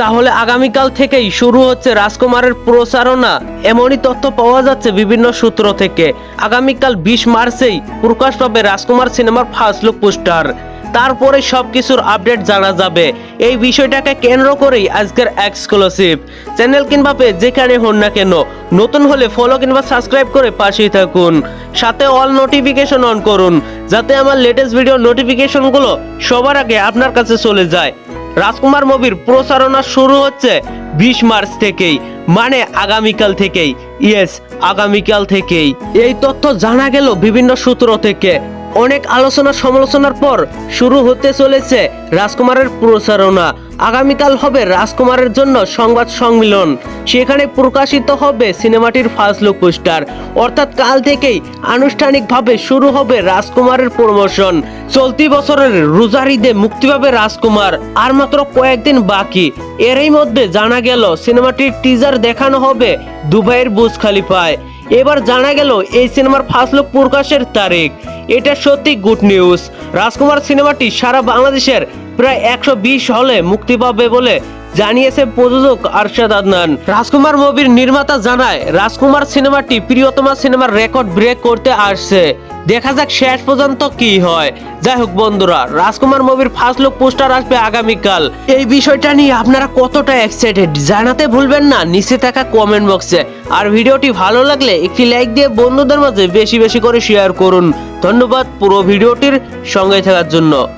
তাহলে আগামীকাল থেকেই শুরু হচ্ছে রাজকুমারের প্রচারণা। এমনই তথ্য পাওয়া যাচ্ছে বিভিন্ন সূত্র থেকে। আগামীকাল বিশ মার্চেই প্রকাশ পাবে রাজকুমার সিনেমার ফার্স্ট লুক পোস্টার। তারপরে সব কিছুর আপডেট জানা যাবে। এই বিষয়টাকে কেন্দ্র করেই আজকের এক্সক্লুসিভ চ্যানেল কিংবা পেজ যেখানে হন না কেন, নতুন হলে ফলো কিংবা সাবস্ক্রাইব করে পাশেই থাকুন। সাথে অল নোটিফিকেশন অন করুন, যাতে আমার লেটেস্ট ভিডিও নোটিফিকেশনগুলো সবার আগে আপনার কাছে চলে যায়। রাজকুমার মুভির প্রচারণা শুরু হচ্ছে বিশ মার্চ থেকেই। মানে আগামীকাল থেকেই। ইয়েস আগামীকাল থেকেই। এই তথ্য জানা গেল বিভিন্ন সূত্র থেকে। অনেক আলোচনা সমালোচনার পর শুরু হতে চলেছে রাজকুমারের প্রচারণা। আগামীকাল হবে রাজকুমারের জন্য সংবাদ সম্মেলন। সেখানে প্রকাশিত হবে সিনেমাটির ফার্স্ট লুক পোস্টার অর্থাৎ কাল থেকেই আনুষ্ঠানিকভাবে শুরু হবে রাজকুমারের প্রমোশন চলতি বছরের রোজার ঈদে মুক্তি পাবে রাজকুমার। আর মাত্র কয়েকদিন বাকি। এরই মধ্যে জানা গেল, সিনেমাটির টিজার দেখানো হবে দুবাইয়ের বুজ খালিফায়। এবার জানা গেল, এই সিনেমার ফার্স্ট লুক প্রকাশের তারিখ। এটা সত্যি গুড নিউজ রাজকুমার সিনেমাটি সারা বাংলাদেশের প্রায় একশো বিশ হলে মুক্তি পাবে বলে জানিয়েছে প্রযোজক আরশাদ আদনান। রাজকুমার মুভির নির্মাতা জানায়, রাজকুমার সিনেমাটি প্রিয়তমা সিনেমার রেকর্ড ব্রেক করতে আসছে। দেখা যাক শেষ পর্যন্ত কি হয়। যাই হোক বন্ধুরা, রাজকুমার মুভির ফার্স্ট লুক পোস্টার আসবে আগামীকাল। এই বিষয়টা নিয়ে আপনারা কতটা এক্সাইটেড জানাতে ভুলবেন না, নিচে থাকা কমেন্ট বক্সে আর ভিডিওটি ভালো লাগলে একটি লাইক দিয়ে বন্ধুদের মাঝে বেশি বেশি করে শেয়ার করুন। ধন্যবাদ পুরো ভিডিওটির সঙ্গে থাকার জন্য।